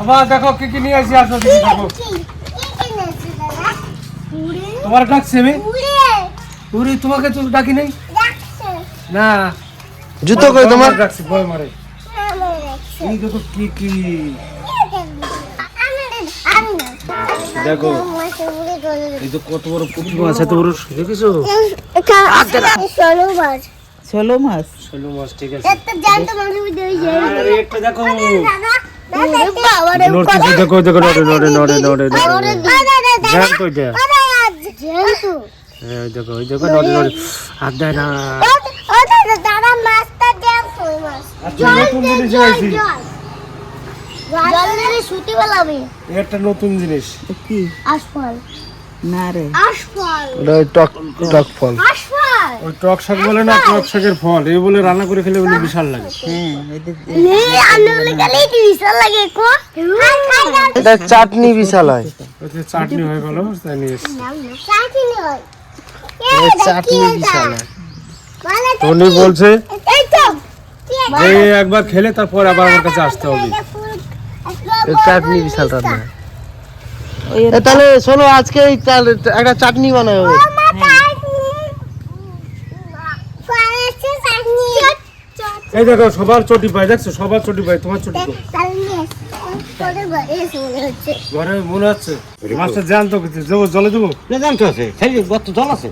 আবার দেখো কি কি নিয়ে আসি আসো দেখি দেখো। তোমার ডাকছে আমি? তুই তোমাকে তো ডাকি নেই? না। জুতো কই তোমার ডাকছি বয় মারে। এই দেখো কি কি। দেখো। এই তো কত বড় পুঁটি মাছ এত বড় দেখেছ? ষোলো মাস ষোলো মাছ। ঠিক আছে। একটা জানতো মানুষ দেখো। দাদা দেখো নড়ে নড়ে নড়ে নড়ে নড়ে জানতো এটা হ্যাঁ দেখো নড়ে নড়ে হাত দেয় না আচ্ছা নতুন জিনিস একটা নতুন জিনিস কি আশফল না রে। ওটা ওই টক টক ফল। ওই টক শাক বলে না টক শাকের ফল। এই বলে রান্না করে খেলে বলে বিশাল লাগে। হ্যাঁ দাও এটা চাটনি বিশাল হয়। চাটনি হয়ে গেল তাই নিয়ে চাটনি হয়। এই চাটনি বিশাল হয়। টনি বলছে এই একবার খেলে তারপর আবার আমার কাছে আসতে হবে। এই চাটনি বিশাল রান্না। হয়। তাহলে শোনো আজকে একটা চাটনি বানাবো এই দেখো সবার চটি পায় দেখছ? সবার চটি পায় তোমার চটি? ঘরে মনে হচ্ছে। মাছটা জানতো কিছু। দেবো জলে দেবো জানতে আছে। সেই গত জল আছে।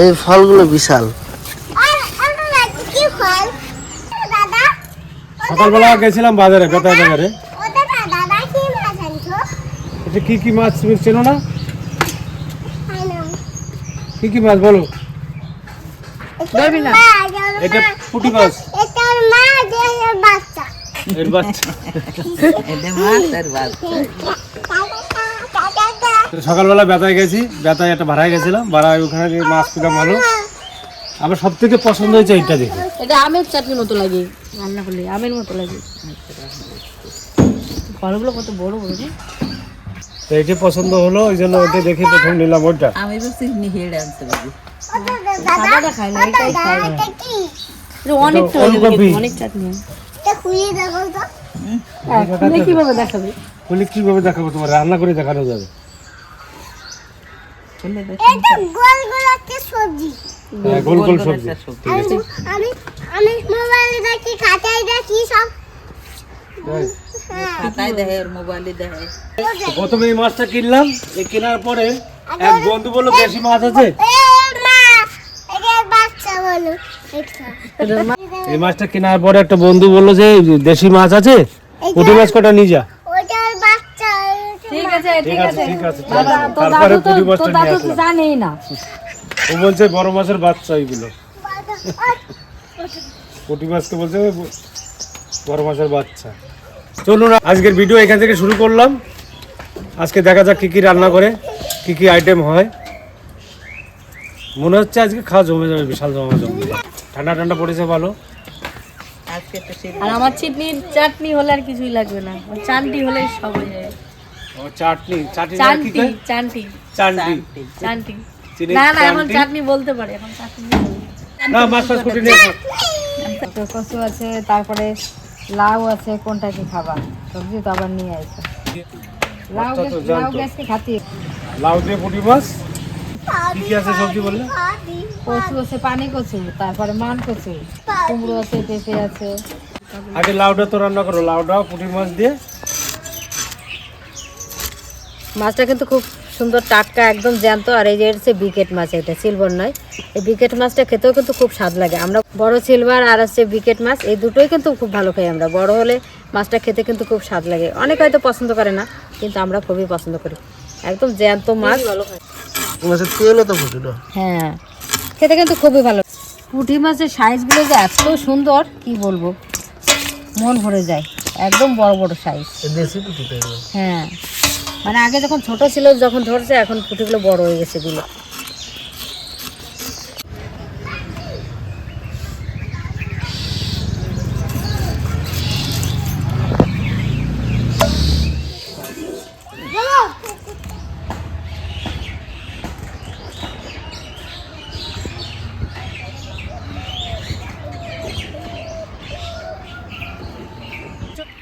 এই ফলগুলো বিশাল। সকালবেলা গেছিলাম বাজারে বেতায় বাজারে। কি এটা কি কি মাছ তুমি চেনো না? কি কি মাছ বলো? ধরবি না এটা পুঁটি মাছ। এটার মা যে বাচ্চা এর বাচ্চা। এদের মাছ আর বাচ্চা। সকালবেলা বেতায় গেছি বেতায় একটা ভাড়ায় গেছিলাম ভাড়ায় ওখানে মাছ পেলাম ভালো। আমার সব থেকে পছন্দ হয়েছে এইটা দেখে। এটা আমের চাটনির মতো লাগে রান্না করলে আমের মতো লাগে। ফলগুলো কত বড় বড় রে। তো এইটা পছন্দ হলো ওই জন্য ওইটা দেখে প্রথম নিলাম ওইটা। আমি বলছি হেড়ে আনতে সাদাটা খাই না এটাই খাই এটা কি এটা অনেক এটা ওলকপি। অনেক চাটনি। এটা খুলে দেখো তো। হ্যাঁ, খুলে কীভাবে দেখাবে? বলি কীভাবে দেখাবো তোমার? রান্না করে দেখানো যাবে। এটা গোল গোল একটা সবজি। গোল গোল সবজি। আমি আমি আমি মোবাইলে দেখি খাতায় দেখি সব। তো প্রথমে এই মাছটা কিনলাম এই কেনার পরে এক বন্ধু বলল বেশি মাছ আছে? এ মা এটা বাচ্চা বলো। এটা। এই মাছটা কেনার পরে একটা বন্ধু বলল যে দেশি মাছ আছে? পুঁটি মাছ কটা নিয়ে যা। ঠিক আছে ঠিক আছে ঠিক আছে তারপরে দাদু তো পুঁটি মাছটা নিয়ে দাদু তো আসলাম। জানেই না। ও বলছে বড় মাছের বাচ্চা এইগুলো পুঁটি মাছকে বলছে বড় মাছের বাচ্চা। চলুন আজকের ভিডিও এখান থেকে শুরু করলাম। আজকে দেখা যাক কি কি রান্না করে কি কি আইটেম হয়। মনে হচ্ছে আজকে খাওয়া জমে যাবে বিশাল জমা জমবে ঠান্ডা ঠান্ডা পড়েছে ভালো। আর আমার চিটনির চাটনি হলে আর কিছুই লাগবে না। চানটি হলে সব হয়ে যাবে। ও চাটনি চাটনি কি চানটি চাটনি চানটি। চিনি না না এখন চাটনি। চাটনি বলতে পারে এখন চাটনি না মাছ কুটি নিয়ে কচু আছে তারপরে লাউ আছে কোনটা কি খাবা? সবজি তো আবার নিয়ে আসে লাউ। খাতি দিয়ে পুঁটি মাছ? কি কি আছে সবজি বললে? কচু আছে পানি কচু তারপরে মান কচু কুমড়ো আছে পেঁপে আছে। আগে তো রান্না করো পুঁটি মাছ দিয়ে। মাছটা কিন্তু খুব সুন্দর টাটকা একদম জ্যান্ত আর এই যে হচ্ছে বিকেট মাছ এটা সিলভার নয়। এই বিকেট মাছটা খেতেও কিন্তু খুব স্বাদ লাগে। আমরা বড় সিলভার আর হচ্ছে বিকেট মাছ এই দুটোই কিন্তু খুব ভালো খাই আমরা। বড় হলে মাছটা খেতে কিন্তু খুব স্বাদ লাগে। অনেকে হয়তো পছন্দ করে না কিন্তু আমরা খুবই পছন্দ করি। একদম জ্যান্ত মাছ। মাছের তেলও তো হ্যাঁ খেতে কিন্তু খুবই ভালো। পুঁটি মাছের সাইজগুলো যে এত সুন্দর কি বলব? মন ভরে যায়। একদম বড় বড় সাইজ। হ্যাঁ। মানে আগে যখন ছোট ছিল, যখন ধরছে, এখন পুঁটিগুলো বড় হয়ে গেছে গুলো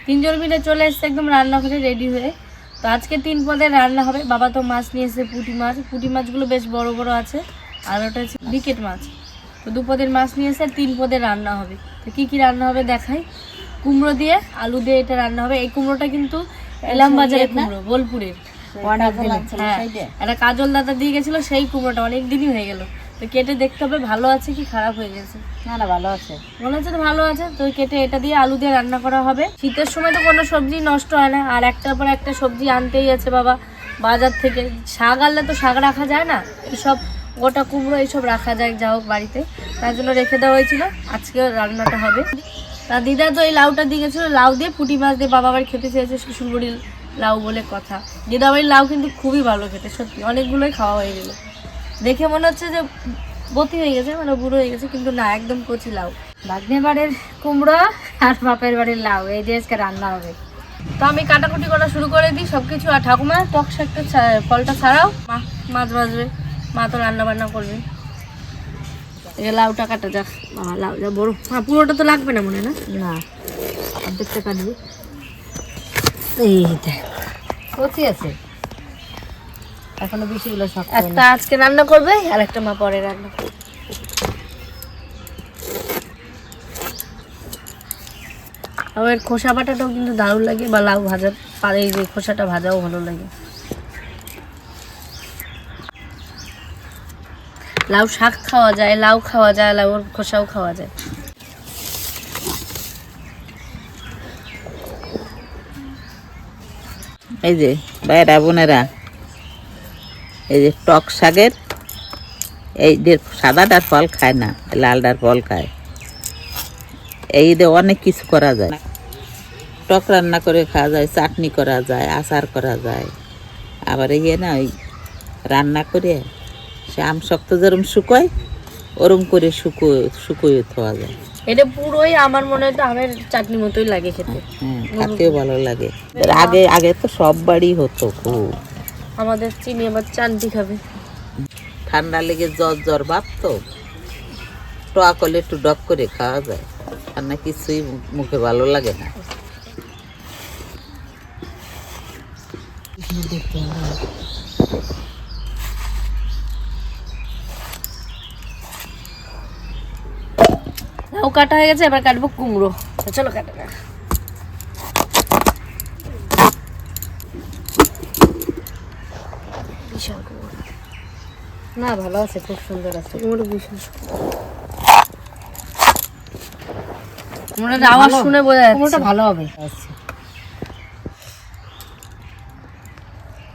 তিনজন মিলে চলে এসছে, একদম রান্না করে রেডি হয়ে। তো আজকে তিন পদের রান্না হবে। বাবা তো মাছ নিয়ে এসেছে পুঁটি মাছ। পুঁটি মাছগুলো বেশ বড় বড় আছে। আর ওটা হচ্ছে বিকেট মাছ। তো দু পদের মাছ নিয়ে এসে তিন পদের রান্না হবে। তো কী কী রান্না হবে দেখাই। কুমড়ো দিয়ে আলু দিয়ে এটা রান্না হবে। এই কুমড়োটা কিন্তু এলাম বাজারের কুমড়ো বোলপুরের। হ্যাঁ। একটা কাজল দাদা দিয়ে গেছিল সেই কুমড়োটা অনেক দিনই হয়ে গেল। তো কেটে দেখতে হবে ভালো আছে কি খারাপ হয়ে গেছে? না না ভালো আছে। মনে হচ্ছে তো ভালো আছে তো কেটে এটা দিয়ে আলু দিয়ে রান্না করা হবে। শীতের সময় তো কোনো সবজি নষ্ট হয় না আর একটার পর একটা সবজি আনতেই আছে বাবা বাজার থেকে। শাক আনলে তো শাক রাখা যায় না এইসব গোটা কুমড়ো এইসব রাখা যায় যা হোক বাড়িতে। তার জন্য রেখে দেওয়া হয়েছিল আজকে রান্নাটা হবে। তা দিদা তো এই লাউটা দিয়ে গেছিল লাউ দিয়ে পুঁটি মাছ দিয়ে বাবা আবার খেতে চেয়েছে শ্বশুরবাড়ির লাউ বলে কথা। দিদা বাড়ির লাউ কিন্তু খুবই ভালো খেতে সত্যি অনেকগুলোই খাওয়া হয়ে গেলো। দেখে মনে হচ্ছে যে বতি হয়ে গেছে মানে বুড়ো হয়ে গেছে কিন্তু না একদম কচি লাউ। ভাগ্নের বাড়ির কুমড়ো আর বাপের বাড়ির লাউ এই যে আজকে রান্না হবে। তো আমি কাটাকুটি করা শুরু করে দিই সব কিছু আর ঠাকুমা টক শাকটা ফলটা ছাড়াও মা মাছ ভাজবে। মা তো রান্না বান্না করবে। এই লাউটা কাটা যাক। লাউ যা বড়। হ্যাঁ পুরোটা তো লাগবে না মনে না? না। অর্ধেকটা কাটবি। এই দেখ। কচি আছে? এখনও বেশিগুলো শক্ত একটা আজকে রান্না করবে আর একটা মা পরে রান্না করবে। আর এর খোসা বাটাটাও কিন্তু দারুণ লাগে বা লাউ ভাজা পারে এই যে খোসাটা ভাজাও ভালো লাগে। লাউ শাক খাওয়া যায় লাউ খাওয়া যায় লাউর খোসাও খাওয়া যায়। এই যে বাইরা বোনেরা এই যে টক শাকের এই যে সাদাটার ফল খায় না লালটার ফল খায়। এই দিয়ে অনেক কিছু করা যায়। টক রান্না করে খাওয়া যায় চাটনি করা যায় আচার করা যায়। আবার ইয়ে না ওই রান্না করে সে আম শক্ত যেরম শুকোয় ওরম করে শুকো শুকোয় খাওয়া যায়। এটা পুরোই আমার মনে হয় আমের চাটনি মতোই লাগে খেতে। হ্যাঁ খাতেও ভালো লাগে। আগে আগে তো সব বাড়ি হতো খুব। আমাদের চিনি আবার চানটি খাবে ঠান্ডা লেগে জ্বর জ্বর ভাব তো। টোয়া করলে একটু ডক করে খাওয়া যায়। আর না কিছুই মুখে ভালো লাগে না। কাটা হয়ে গেছে এবার কাটবো কুমড়ো। চলো কাটা যাক। বিশাল কুমড়ো না ভালো আছে খুব সুন্দর আছে। কুমড়ো আওয়াজ শুনে বোঝা কুমড়োটা ভালো হবে। আচ্ছা।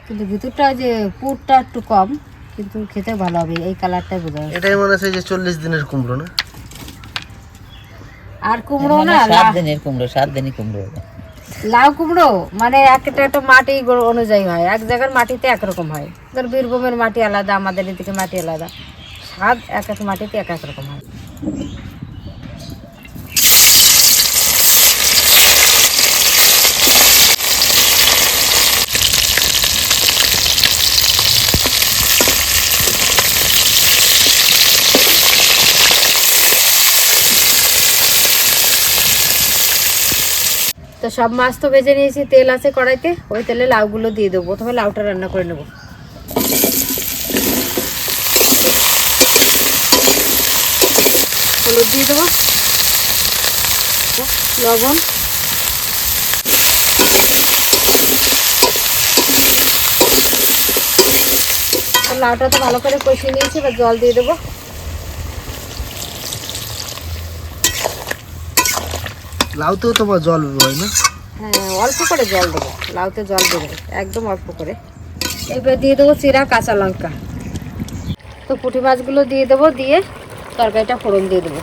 কিন্তু ভিতরটা যে পুরটা একটু কম কিন্তু খেতে ভালো হবে এই কালারটাই বোঝা যাচ্ছে। এটাই মনে হচ্ছে যে চল্লিশ দিনের কুমড়ো না? আর কুমড়ো না সাত দিনের কুমড়ো সাত দিনই কুমড়ো লাউ কুমড়ো মানে একটা একটা মাটি অনুযায়ী হয়। এক জায়গার মাটিতে একরকম হয়। ধর বীরভূমের মাটি আলাদা, আমাদের এদিকে মাটি আলাদা। স্বাদ এক এক মাটিতে এক এক রকম হয়। তো সব মাছ তো ভেজে নিয়েছি, তেল আছে কড়াইতে, ওই তেলে লাউগুলো দিয়ে দেবো। প্রথমে লাউটা রান্না করে নেব। হলুদ দিয়ে দেবো। লবণ। লাউটা তো ভালো করে কষিয়ে নিয়েছি, এবার জল দিয়ে দেবো। লাউতেও তোমার জল হয় না? হ্যাঁ অল্প করে জল দেবো। লাউতে জল দেবো, একদম অল্প করে। এবার দিয়ে দেবো চিরা কাঁচা লঙ্কা। তো পুঁটি মাছগুলো দিয়ে দেবো, দিয়ে তরকারিটা ফোড়ন দিয়ে দেবো।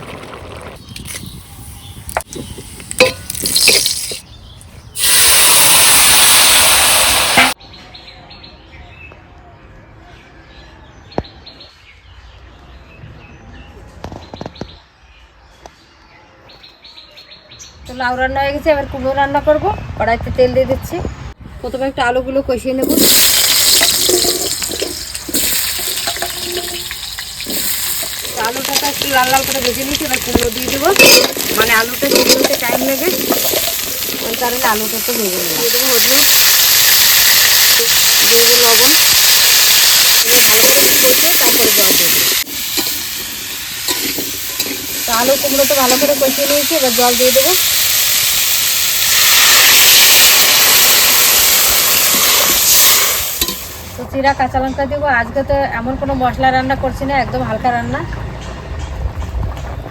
তো লাউ রান্না হয়ে গেছে, এবার কুমড়ো রান্না করব। কড়াইতে তেল দিয়ে দিচ্ছি। প্রথমে একটু আলুগুলো কষিয়ে নেব। আলুটাকে একটু লাল লাল করে ভেজে নিচ্ছি এবার কুমড়ো দিয়ে দেবো। মানে আলুটা সিদ্ধ হতে টাইম লাগে। ওই কারণে আলুটা তো ভেজে নিলাম। দিয়ে দেবো হলুদ। দিয়ে দেবো লবণ। এবার ভালো করে কষিয়ে তারপরে জল দেবো। তো আলু কুমড়ো তো ভালো করে কষিয়ে নিয়েছি, এবার জল দিয়ে দেবো। চিরা কাঁচা লঙ্কা দেবো। আজকে তো এমন কোনো মশলা রান্না করছি না, একদম হালকা রান্না।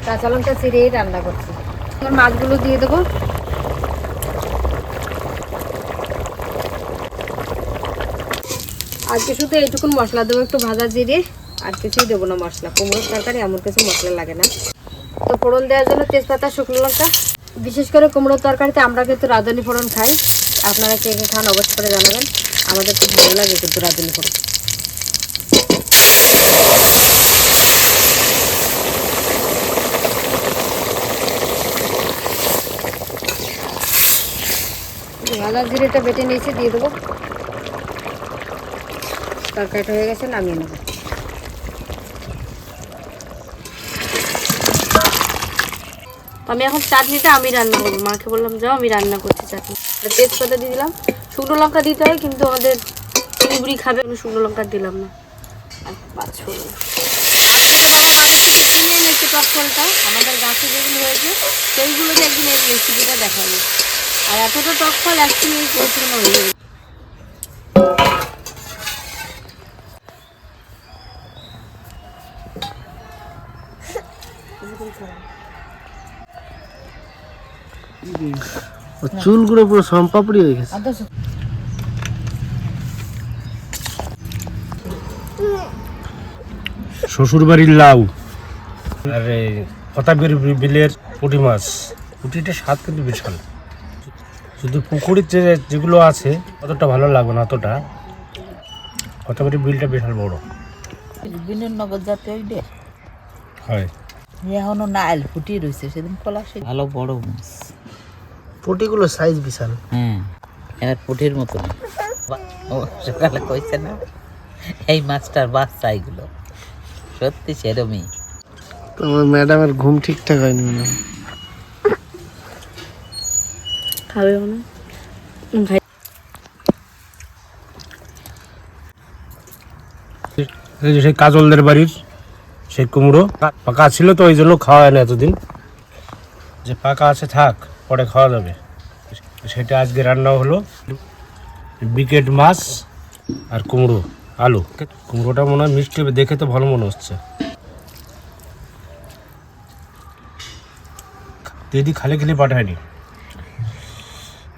কাঁচা লঙ্কা চিরেই রান্না করছি। এখন মাছগুলো দিয়ে দেবো। আজকে শুধু এইটুকুন মশলা দেবো, একটু ভাজা জিরে। আর কিছুই দেবো না মশলা, কুমড়োর তরকারি এমন কিছু মশলা লাগে না। তো ফোড়ন দেওয়ার জন্য তেজপাতা, শুকনো লঙ্কা। বিশেষ করে কুমড়োর তরকারিতে আমরা কিন্তু রাঁধুনি ফোড়ন খাই। আপনারা কে খান অবশ্য করে জানাবেন। আমাদের খুব ভালো লাগে কিন্তু রাঁধুনি ফোড়ন ভাজা জিরেটা বেটে নিয়েছি, দিয়ে দেবো। তরকারিটা হয়ে গেছে, নামিয়ে নেব। আমি এখন চাটনিটা আমি রান্না করব। মাকে বললাম, যাও, আমি রান্না করছি চাটনি। তেজপাতা দিয়ে দিলাম। শুকনো লঙ্কা দিতে হয়, কিন্তু আমাদের চিংড়ি খাবে আমি শুকনো লঙ্কা দিলাম না। আর পাঁচ ফোড়ন। এনেছে টক ফলটা আমাদের গাছে যেগুলো হয়েছে সেইগুলোতে একদিন এই রেসিপিটা দেখাবো। আর এতটা টক ফল একদিন এই পরিপূর্ণ হয়ে যাবে ও চুলগুলো পুরো সম্পাপড়ি হয়ে গেছে। শ্বশুর বাড়ির লাউ। আর এই বিলের পুঁটি মাছ। পুঁটিটা স্বাদ কিন্তু বিশাল। শুধু পুকুরের যে যেগুলো আছে অতটা ভালো লাগবে না অতটা। হতাবির বিলটা বিশাল বড়। বিনয়নগর জাতীয় হয়। এখনও নাইল ফুটি রয়েছে সেদিন পলাশে। ভালো বড় মাছ। পটিগুলো সাইজ বিশাল। হ্যাঁ এবার পুটির মতো ও সকালে কইছে না? এই মাছটার বাচ্চা এগুলো সত্যি সেরমই। তোমার ম্যাডামের ঘুম ঠিকঠাক হয়নি মনে। খাবে না। সেই কাজলদের বাড়ির সেই কুমড়ো পাকা ছিল তো ওই জন্য খাওয়া হয় না এতদিন। যে পাকা আছে থাক। পরে খাওয়া যাবে। সেটা আজকে রান্না হলো বিকেট মাছ আর কুমড়ো, আলু। কুমড়োটা মনে হয় মিষ্টি হবে, দেখে তো ভালো মনে হচ্ছে। দিদি খালি খালি পাঠায়নি।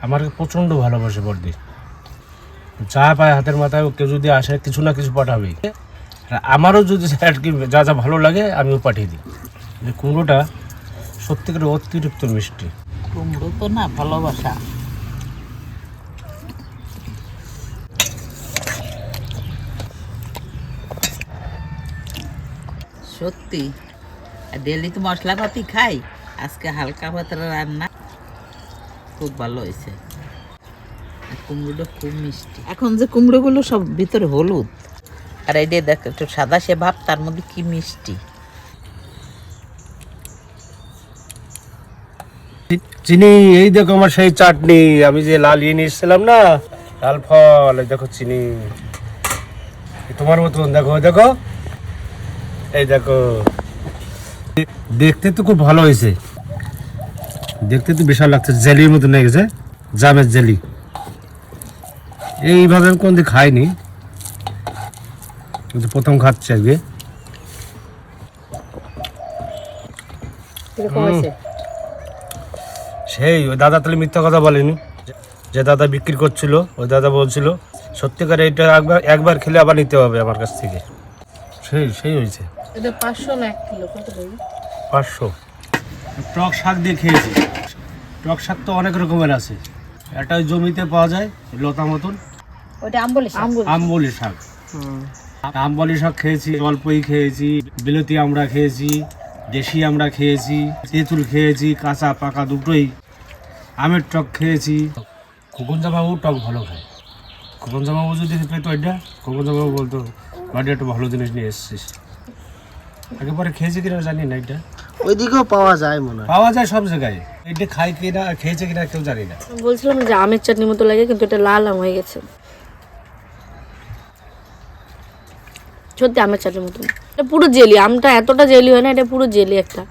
আমার প্রচণ্ড ভালোবাসে বর্দি যা পায় হাতের মাথায় কেউ যদি আসে, কিছু না কিছু পাঠাবে আমারও যদি আর কি যা যা ভালো লাগে, আমিও পাঠিয়ে দিই। কুমড়োটা সত্যিকার অতিরিক্ত মিষ্টি। কুমড়ো তো না ভালোবাসা। সত্যি ডেলি তো মশলাপাতি খাই, আজকে হালকা পাতলা রান্না, খুব ভালো হয়েছে। কুমড়োটা খুব মিষ্টি। এখন যে কুমড়োগুলো সব ভিতরে হলুদ, আর এই দেখ, একটু সাদা সে ভাব, তার মধ্যে কি মিষ্টি। চিনি এই দেখো আমার সেই চাটনি আমি যে লাল ইয়ে নিয়ে এসেছিলাম না লাল ফল দেখো চিনি। তোমার মতন দেখো দেখো। এই দেখো। দেখতে তো খুব ভালো হয়েছে। দেখতে তো বিশাল লাগছে জেলির মতন হয়ে গেছে জামের জেলি। এইভাবে আমি কোনদিন খাইনি। কিন্তু প্রথম খাচ্ছি আজকে। সেই ওই দাদা তাহলে মিথ্যা কথা বলেনি। যে দাদা বিক্রি করছিল ওই দাদা বলছিল সত্যিকার এটা একবার একবার খেলে আবার নিতে হবে আমার কাছ থেকে। সেই সেই হয়েছে। এটা পাঁচশো না এক কিলো কত পাঁচশো। টক শাক দিয়ে খেয়েছি। টক শাক তো অনেক রকমের আছে। একটা জমিতে পাওয়া যায় লতা মতন। ওটা আম্বলি আম্বুল। আমবলি শাক। আমবলি শাক খেয়েছি অল্পই খেয়েছি বিলতি আমরা খেয়েছি দেশি আমরা খেয়েছি তেঁতুল খেয়েছি কাঁচা পাকা দুটোই। আমের টক খেয়েছি। খোকন জামাবু টক ভালো খায়। খোকন জামাবু যদি পেতো এটা খোকন জামাবু বলতো বাড়ি একটা ভালো জিনিস নিয়ে এসেছিস। আগে পরে খেয়েছি কিনা জানি না এটা। ওইদিকেও পাওয়া যায় মনে হয়। পাওয়া যায় সব জায়গায়। এটা খাই কিনা খেয়েছে কিনা কেউ জানি না। বলছিলাম যে আমের চাটনি মতো লাগে কিন্তু এটা লাল আম হয়ে গেছে। সত্যি আমের চাটনির মতো। এটা পুরো জেলি আমটা এতটা জেলি হয় না এটা পুরো জেলি একটা।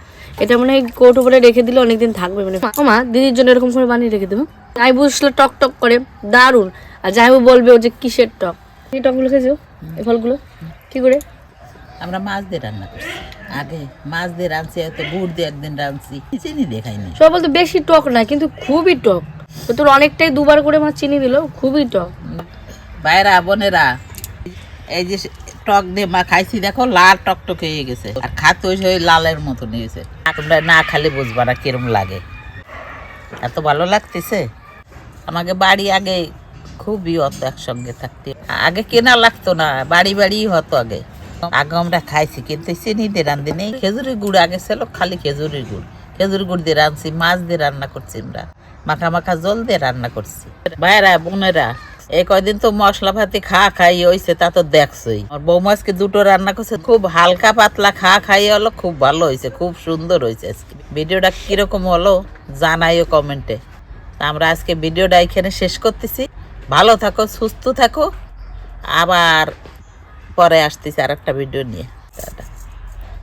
এটা মনে হয় কোর্ট উপরে রেখে দিলে অনেকদিন থাকবে মানে মা দিদির জন্য এরকম করে বানিয়ে রেখে দেবো। যাই বুঝলে টক টক করে দারুণ। আর যাই বলবে ও যে কিসের টক। এই টকগুলো খেয়েছো? এই ফলগুলো? কি করে? আমরা মাছ দিয়ে রান্না করছি। আগে মাছ দিয়ে রাঁধছি হয়তো গুড় দিয়ে একদিন রাঁধছি। চিনি দেখাইনি সবাই বলতে বেশি টক না কিন্তু খুবই টক। তো তোর অনেকটাই দুবার করে মাছ চিনি দিল খুবই টক। ভাইরা বোনেরা এই যে টক দিয়ে মা খাইছি, দেখো লাল টক টক হয়ে গেছে। আর খাতে ওই লালের মতো নিয়েছে তোমরা না খালে বুঝবা না কিরম লাগে। এত ভালো লাগতেছে? আমাকে বাড়ি আগে খুবই হতো একসঙ্গে থাকতে। আগে কেনা লাগতো না, বাড়ি বাড়ি হতো আগে। আগে আমরা খাইছি, কিন্তু চিনি দিয়ে রান্ধি নেই। খেজুরের গুড় আগে ছিল, খালি খেজুরের গুড়। খেজুর গুড় দিয়ে রাঁধছি, মাছ দিয়ে রান্না করছি আমরা। মাখা মাখা জল দিয়ে রান্না করছি। ভাইরা বোনেরা এই কয়দিন তো মশলা ভাতি খাওয়া খাই হয়েছে তা তো দেখছই। আর বৌমা আজকে দুটো রান্না করছে, খুব হালকা পাতলা খা খাই হলো, খুব ভালো হয়েছে খুব সুন্দর হয়েছে আজকে। ভিডিওটা কীরকম হলো জানাইও কমেন্টে। আমরা আজকে ভিডিওটা এখানে শেষ করতেছি। ভালো থাকো, সুস্থ থাকো। আবার পরে আসতেছি আর একটা ভিডিও নিয়ে।